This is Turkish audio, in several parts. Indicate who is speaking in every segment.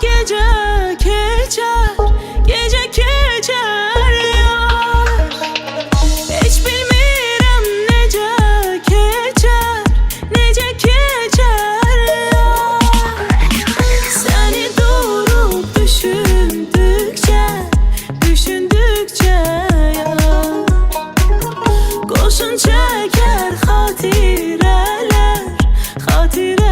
Speaker 1: Gece geçer Gece geçer yar Hiç bilmirəm necə keçər Necə keçər yar Səni durub düşündükcə Düşündükcə yar Qoşun çəkər xatirələr Xatirələr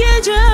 Speaker 1: 接着